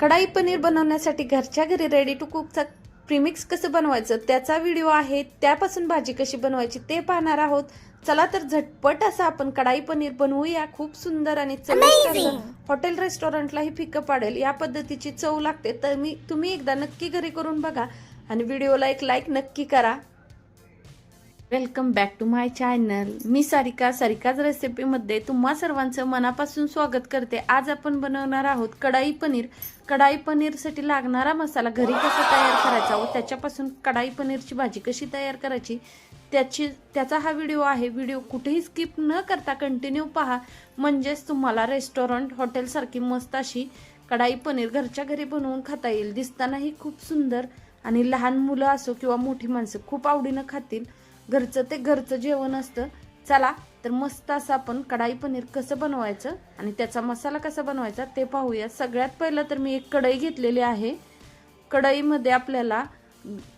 कढाई पनीर बनवण्यासाठी घरच्या घरी रेडी टू कुकचा प्रीमिक्स कसं बनवायचं त्याचा व्हिडिओ आहे त्यापासून भाजी कशी बनवायची ते पाहणार आहोत. चला तर झटपट असं आपण कढाई पनीर बनवूया. खूप सुंदर आणि चविष्ट हॉटेल रेस्टॉरंटलाही फिकं पाडेल. या पद्धतीची चव लागते. तर मी तुम्ही एकदा नक्की घरी करून बघा आणि व्हिडिओला एक लाईक नक्की करा. Welcome back to my channel मी सारिका. सारिकाच रेसिपीमध्ये तुम्हा सर्वांचं मनापासून स्वागत करते. आज आपण बनवणार आहोत कढाई पनीर. कढाई पनीरसाठी लागणारा मसाला घरी कसा तयार करायचा व त्याच्यापासून कढाई पनीरची भाजी कशी तयार करायची त्याची त्याचा हा व्हिडिओ आहे. व्हिडिओ कुठेही स्किप न करता कंटिन्यू पहा. म्हणजेच तुम्हाला रेस्टॉरंट हॉटेलसारखी मस्त अशी कढाई पनीर घरच्या घरी बनवून खाता येईल. दिसतानाही खूप सुंदर आणि लहान मुलं असो किंवा मोठी माणसं खूप आवडीनं खातील. घरचं ते घरचं जेवण असतं. चला तर मस्त असं आपण कढाई पनीर कसं बनवायचं आणि त्याचा मसाला कसा बनवायचा ते पाहूया. सगळ्यात पहिलं तर मी एक कढई घेतलेली आहे. कढईमध्ये आपल्याला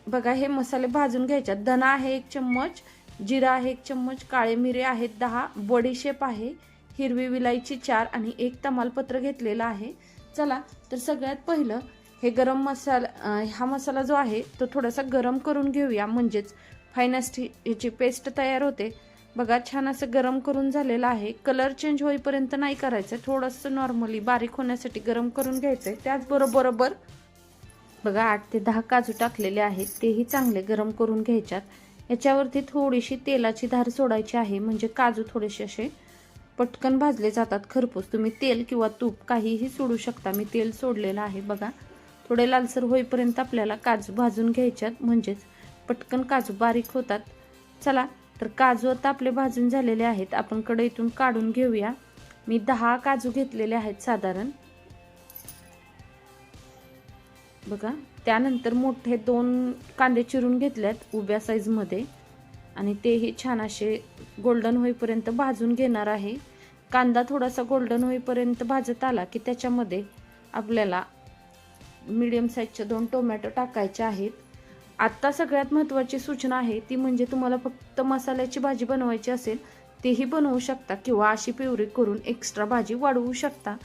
बघा हे मसाले भाजून घ्यायच्यात धना आहे एक चम्मच जिरा आहे एक चम्मच काळे मिरे आहेत दहा बडीशेप आहे हिरवी विलायची चार आणि एक तमालपत्र घेतलेलं आहे. चला तर सगळ्यात पहिलं हे गरम मसाला हा मसाला जो आहे तो थोडासा गरम करून घेऊया. म्हणजेच फायनस्ट ह्याची पेस्ट तयार होते. बघा छान असं गरम करून झालेलं आहे. कलर चेंज होईपर्यंत नाही करायचं. थोडंसं नॉर्मली बारीक होण्यासाठी गरम करून घ्यायचं आहे त्याचबरोबर बघा आठ ते दहा काजू टाकलेले आहेत. तेही चांगले गरम करून घ्यायच्यात. याच्यावरती थोडीशी तेलाची धार सोडायची आहे. म्हणजे काजू थोडेसे असे पटकन भाजले जातात. खरपूस. तुम्ही तेल किंवा तूप काहीही सोडू शकता. मी तेल सोडलेलं आहे. बघा थोडे लालसर होईपर्यंत आपल्याला काजू भाजून घ्यायच्यात. म्हणजेच पटकन काजू बारीक होतात. चला तर काजू आता आपले भाजून झालेले आहेत. आपण कढईतून काढून घेऊया. मी दहा काजू घेतलेले आहेत साधारण. बघा त्यानंतर मोठे दोन कांदे चिरून घेतल्यात उभ्या साईजमध्ये आणि तेही छान असे गोल्डन होईपर्यंत भाजून घेणार आहे. कांदा थोडासा गोल्डन होईपर्यंत भाजत आला की त्याच्यामध्ये आपल्याला मीडियम साईजच्या दोन टोमॅटो टाकायचे आहेत. आत्ता सगळ्यात महत्त्वाची सूचना आहे ती म्हणजे तुम्हाला फक्त मसाल्याची भाजी बनवायची असेल तेही बनवू शकता किंवा अशी पिवरी करून एक्स्ट्रा भाजी वाढवू शकता.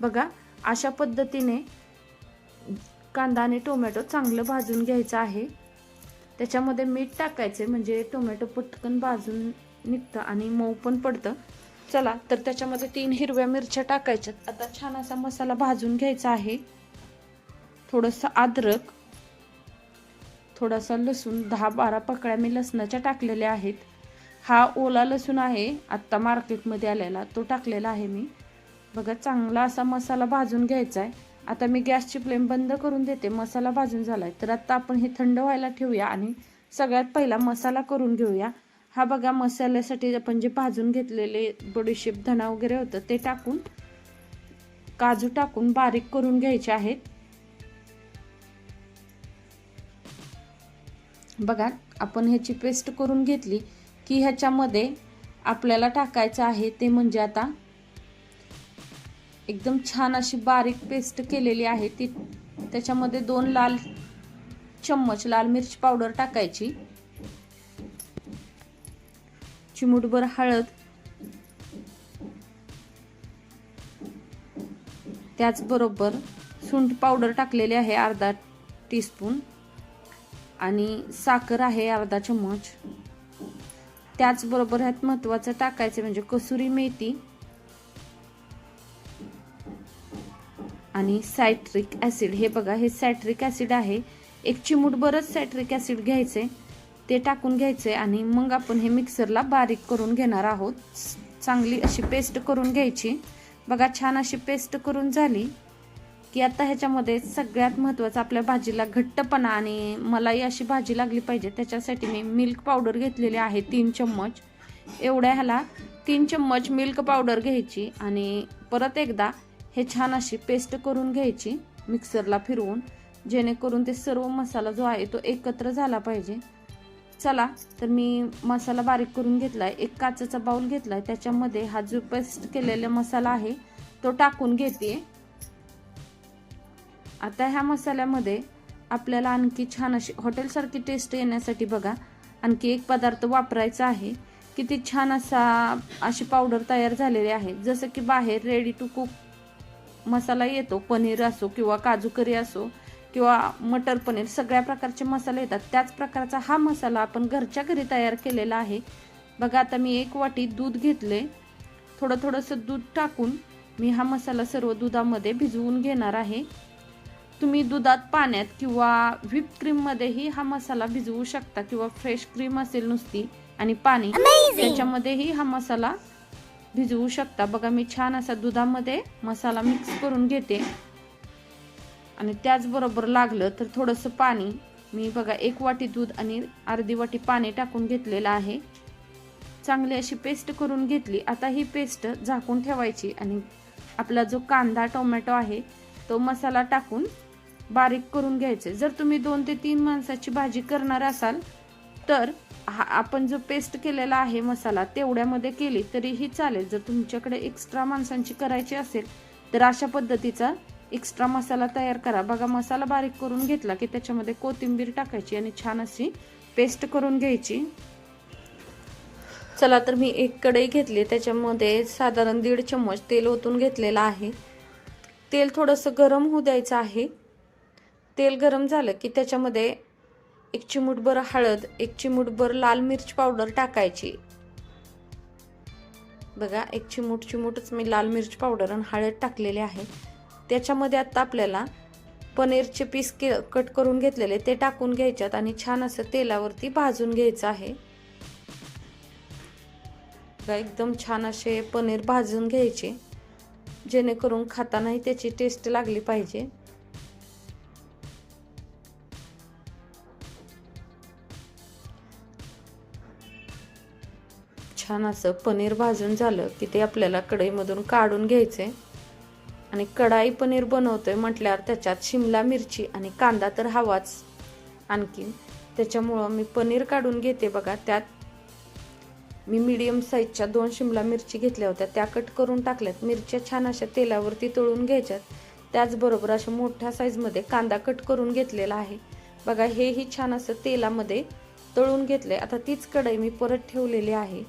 बघा अशा पद्धतीने कांदा आणि टोमॅटो चांगलं भाजून घ्यायचं आहे. त्याच्यामध्ये मीठ टाकायचे म्हणजे टोमॅटो पटकन भाजून निघतं आणि मऊ पण पडतं. चला तर त्याच्यामध्ये तीन हिरव्या मिरच्या टाकायच्यात. आता छान असा मसाला भाजून घ्यायचा आहे. थोडंसं अद्रक थोडासा लसूण दहा बारा पकड्या मी लसणाच्या टाकलेल्या आहेत. हा ओला लसूण आहे आत्ता मार्केटमध्ये आलेला तो टाकलेला आहे मी. बघा चांगला असा मसाला भाजून घ्यायचा आहे आता मी गॅसची फ्लेम बंद करून देते मसाला भाजून झाला आहे तर आत्ता आपण हे थंड व्हायला ठेवूया आणि सगळ्यात पहिला मसाला करून घेऊया. हा बघा मसाल्यासाठी आपण जे भाजून घेतलेले बडीशेप धणा वगैरे होतं ते टाकून काजू टाकून बारीक करून घ्यायचे आहेत. बघा आपण ह्याची पेस्ट करून घेतली की ह्याच्यामध्ये आपल्याला टाकायचं आहे ते म्हणजे आता एकदम छान अशी बारीक पेस्ट केलेली आहे ती. त्याच्यामध्ये दोन लाल चम्मच लाल मिरची पावडर टाकायची. चिमूटभर हळद. त्याचबरोबर सुंठ पावडर टाकलेली आहे अर्धा टीस्पून आणि साखर आहे अर्धा चम्मच त्याचबरोबर ह्यात महत्त्वाचं टाकायचं म्हणजे कसुरी मेथी आणि सायट्रिक ॲसिड. हे बघा हे सायट्रिक ॲसिड आहे. एक चिमूट बरंच सायट्रिक ॲसिड घ्यायचे ते टाकून घ्यायचे आणि मग आपण हे मिक्सरला बारीक करून घेणार आहोत. चांगली अशी पेस्ट करून घ्यायची. बघा छान अशी पेस्ट करून झाली. की आता ह्याच्यामध्ये सगळ्यात महत्त्वाचं आपल्या भाजीला घट्टपणा आणि मलाही अशी भाजी लागली पाहिजे त्याच्यासाठी मी मिल्क पावडर घेतलेली आहे तीन चम्मच. एवढ्या ह्याला तीन चम्मच मिल्क पावडर घ्यायची आणि परत एकदा हे छान अशी पेस्ट करून घ्यायची मिक्सरला फिरवून जेणेकरून ते सर्व मसाला जो आहे तो एकत्र झाला पाहिजे. चला तर मी मसाला बारीक करून घेतला आहे एक काचेचा बाऊल घेतला आहे त्याच्यामध्ये हा जो पेस्ट केलेला मसाला आहे तो टाकून घेते. आता ह्या मसाल्यामध्ये आपल्याला आणखी छान अशी हॉटेलसारखी टेस्ट येण्यासाठी बघा आणखी एक पदार्थ वापरायचा आहे किती छान असा अशी पावडर तयार झालेली आहे. जसं की बाहेर रेडी टू कुक मसाला येतो पनीर असो किंवा काजू करी असो किंवा मटर पनीर सगळ्या प्रकारचे मसाले येतात. त्याच प्रकारचा हा मसाला आपण घरच्या घरी तयार केलेला आहे. बघा आता मी एक वाटी दूध घेतले. थोडं थोडंसं दूध टाकून मी हा मसाला सर्व दुधामध्ये भिजवून घेणार आहे. तुम्ही दुधात पाण्यात किंवा व्हिप क्रीममध्येही हा मसाला भिजवू शकता किंवा फ्रेश क्रीम असेल नुसती आणि पाणी त्याच्यामध्येही हा मसाला भिजवू शकता. बघा मी छान असा दुधामध्ये मसाला मिक्स करून घेते. आणि त्याचबरोबर लागलं तर थोडंसं पाणी. मी बघा एक वाटी दूध आणि अर्धी वाटी पाणी टाकून घेतलेलं आहे. चांगली अशी पेस्ट करून घेतली. आता ही पेस्ट झाकून ठेवायची आणि आपला जो कांदा टोमॅटो आहे तो मसाला टाकून बारीक करून घ्यायचे. जर तुम्ही दोन ते तीन माणसाची भाजी करणार असाल तर हा आपण जो पेस्ट केलेला आहे मसाला तेवढ्यामध्ये केली तरीही चालेल. जर तुमच्याकडे एक्स्ट्रा माणसांची करायची असेल तर अशा पद्धतीचा एक्स्ट्रा मसाला तयार करा. बघा मसाला बारीक करून घेतला की त्याच्यामध्ये कोथिंबीर टाकायची आणि छान अशी पेस्ट करून घ्यायची. चला तर मी एक कढई घेतली. त्याच्यामध्ये साधारण दीड चम्मच तेल ओतून घेतलेलं आहे. तेल थोडंसं गरम होऊ द्यायचं आहे. तेल गरम झालं की त्याच्यामध्ये एक चिमूटभर हळद एक चिमूटभर लाल मिरची पावडर टाकायची. बघा एक चिमूट चिमूटच मी लाल मिरची पावडर आणि हळद टाकलेले आहे. त्याच्यामध्ये आत्ता आपल्याला पनीरचे पीस के कट करून घेतलेले ते टाकून घ्यायच्यात आणि छान असं तेलावरती भाजून घ्यायचं आहे. एकदम छान असे पनीर भाजून घ्यायचे. जेणेकरून खातानाही त्याची टेस्ट लागली पाहिजे. छान असं पनीर भाजून झालं की ते आपल्याला कढईमधून काढून घ्यायचे. आणि कढाई पनीर बनवतोय म्हटल्यावर त्याच्यात शिमला मिरची आणि कांदा तर हवाच आणखीन. त्याच्यामुळं मी पनीर काढून घेते बघा. त्यात मी मीडियम साईजच्या दोन शिमला मिरची घेतल्या होत्या. त्या कट करून टाकल्यात. मिरच्या छान अशा तेलावरती तळून घ्यायच्यात. त्याचबरोबर अशा मोठ्या साईजमध्ये कांदा कट करून घेतलेला आहे. बघा हेही छान असं तेलामध्ये तळून घेतले आता तीच कढई मी परत ठेवलेली आहे.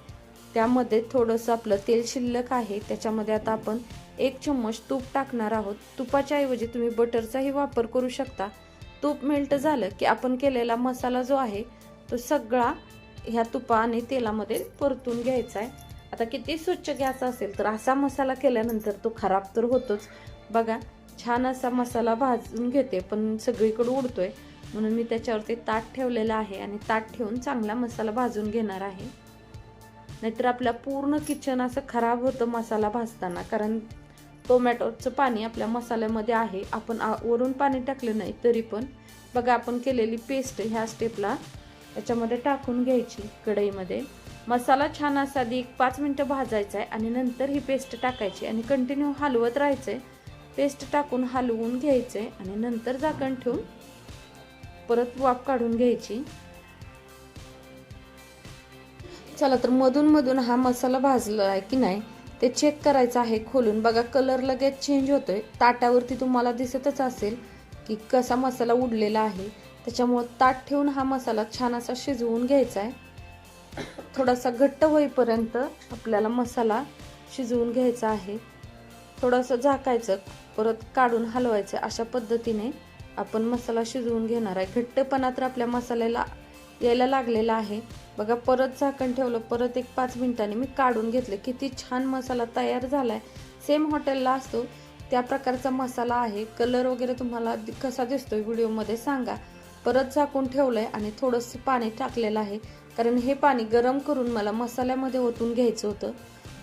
त्यामध्ये थोडंसं आपलं तेल शिल्लक आहे त्याच्यामध्ये आता आपण एक चम्मच तूप टाकणार आहोत. तुपाच्या ऐवजी तुम्ही बटरचाही वापर करू शकता. तूप मेल्ट झालं की आपण केलेला मसाला जो आहे तो सगळा ह्या तुपा आणि तेलामध्ये परतून घ्यायचा आहे. आता किती स्वच्छ गॅस असेल तर असा मसाला केल्यानंतर तो खराब तर होतोच. बघा छान असा मसाला भाजून घेते पण सगळीकडे उडतोय. म्हणून मी त्याच्यावरती ताट ठेवलेलं आहे आणि ताट ठेवून चांगला मसाला भाजून घेणार आहे. नाहीतर आपल्या पूर्ण किचन असं खराब होतं मसाला भाजताना. कारण टोमॅटोचं पाणी आपल्या मसाल्यामध्ये आहे. आपण वरून पाणी टाकलं नाही तरी पण. बघा आपण केलेली पेस्ट ह्या स्टेपला याच्यामध्ये टाकून घ्यायची कढईमध्ये. मसाला छान असा आधी एक पाच मिनटं भाजायचा आहे आणि नंतर ही पेस्ट टाकायची आणि कंटिन्यू हलवत राहायचं आहे पेस्ट टाकून हलवून घ्यायचं आहे आणि नंतर झाकण ठेवून परत वाफ काढून घ्यायची. चला तर मधून मधून हा मसाला भाजला आहे की नाही ते चेक करायचं आहे खोलून. बघा कलर लगेच चेंज होतोय. ताटावरती तुम्हाला दिसतच असेल की कसा मसाला उडलेला आहे. त्याच्यामुळं ताट ठेवून हा मसाला छान असा शिजवून घ्यायचा आहे. थोडासा घट्ट होईपर्यंत आपल्याला मसाला शिजवून घ्यायचा आहे. थोडंसं झाकायचं परत काढून हलवायचं अशा पद्धतीने आपण मसाला शिजवून घेणार आहे. घट्टपणा तर आपल्या मसाल्याला यायला लागलेला आहे. बघा परत झाकण ठेवलं परत एक पाच मिनिटांनी मी काढून घेतलं. किती छान मसाला तयार झाला आहे सेम हॉटेलला असतो. त्या प्रकारचा मसाला आहे. कलर वगैरे तुम्हाला कसा दिसतो व्हिडिओमध्ये सांगा. परत झाकून ठेवलंय आणि थोडंसं पाणी टाकलेलं आहे. कारण हे पाणी गरम करून मला मसाल्यामध्ये ओतून घ्यायचं होतं.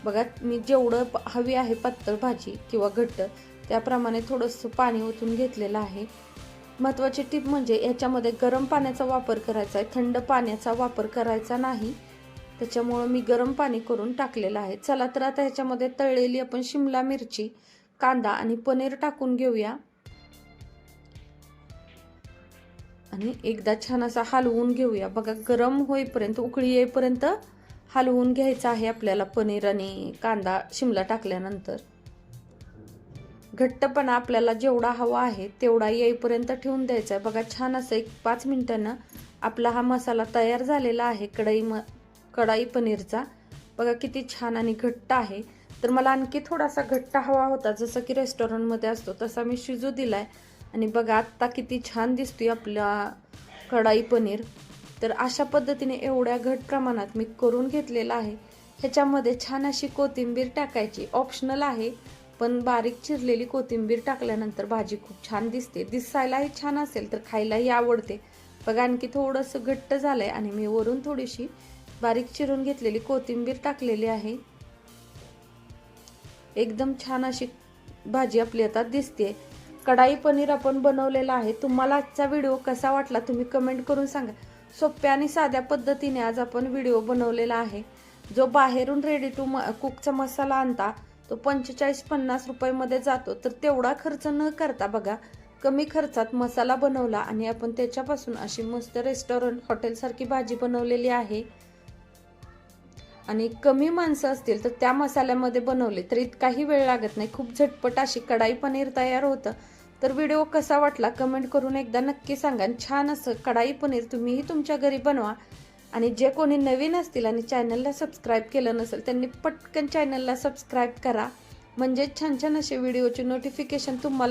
बघा मी जेवढं हवी आहे पातळ भाजी किंवा घट्ट त्याप्रमाणे थोडंसं पाणी ओतून घेतलेलं आहे. महत्त्वाची टीप म्हणजे याच्यामध्ये गरम पाण्याचा वापर करायचा आहे. थंड पाण्याचा वापर करायचा नाही. त्याच्यामुळं मी गरम पाणी करून टाकलेलं आहे. चला तर आता ह्याच्यामध्ये तळलेली आपण शिमला मिरची कांदा आणि पनीर टाकून घेऊया. आणि एकदा छान असा हलवून घेऊया. बघा गरम होईपर्यंत उकळी येईपर्यंत हलवून घ्यायचं आहे आपल्याला पनीर आणि कांदा शिमला टाकल्यानंतर. घट्टपणा आपल्याला जेवढा हवा आहे तेवढा येईपर्यंत ठेवून द्यायचा आहे. बघा छान असं एक पाच मिनटानं आपला हा मसाला तयार झालेला आहे कढई म कढाई पनीरचा. बघा किती छान आणि घट्ट आहे. तर मला आणखी थोडासा घट्ट हवा होता जसं की रेस्टॉरंटमध्ये असतो तसा मी शिजू दिला आहे आणि बघा आत्ता किती छान दिसतोय आपला कढाई पनीर. तर अशा पद्धतीने एवढ्या घट प्रमाणात मी करून घेतलेला आहे. ह्याच्यामध्ये छान अशी कोथिंबीर टाकायची ऑप्शनल आहे. पण बारीक चिरलेली कोथिंबीर टाकल्यानंतर भाजी खूप छान दिसते. दिसायलाही छान असेल तर खायलाही आवडते. बघा आणखी थोडंसं घट्ट झालंय आणि मी वरून थोडीशी बारीक चिरून घेतलेली कोथिंबीर टाकलेली आहे. एकदम छान अशी भाजी आपली आता दिसते. कढाई पनीर आपण बनवलेला आहे. तुम्हाला आजचा व्हिडिओ कसा वाटला तुम्ही कमेंट करून सांगा. सोप्या आणि साध्या पद्धतीने आज आपण व्हिडिओ बनवलेला आहे. जो बाहेरून रेडी टू म कुकचा मसाला आणता तो पंचेचाळीस पन्नास रुपयामध्ये जातो. तर तेवढा खर्च न करता बघा कमी खर्चात मसाला बनवला आणि आपण त्याच्यापासून अशी मस्त रेस्टॉरंट हॉटेलसारखी भाजी बनवलेली आहे. आणि कमी माणसं असतील तर त्या मसाल्यामध्ये बनवले तर इतकाही वेळ लागत नाही. खूप झटपट अशी कढाई पनीर तयार होतं. तर व्हिडिओ कसा वाटला कमेंट करून एकदा नक्की सांगा आणि छान असं कढाई पनीर तुम्हीही तुमच्या घरी बनवा. आणि जे कोणी नवीन असतील आणि चॅनलला सबस्क्राईब केलं नसेल त्यांनी पटकन चॅनलला सबस्क्राईब करा. म्हणजे छान छान असे व्हिडिओचे नोटिफिकेशन तुम्हाला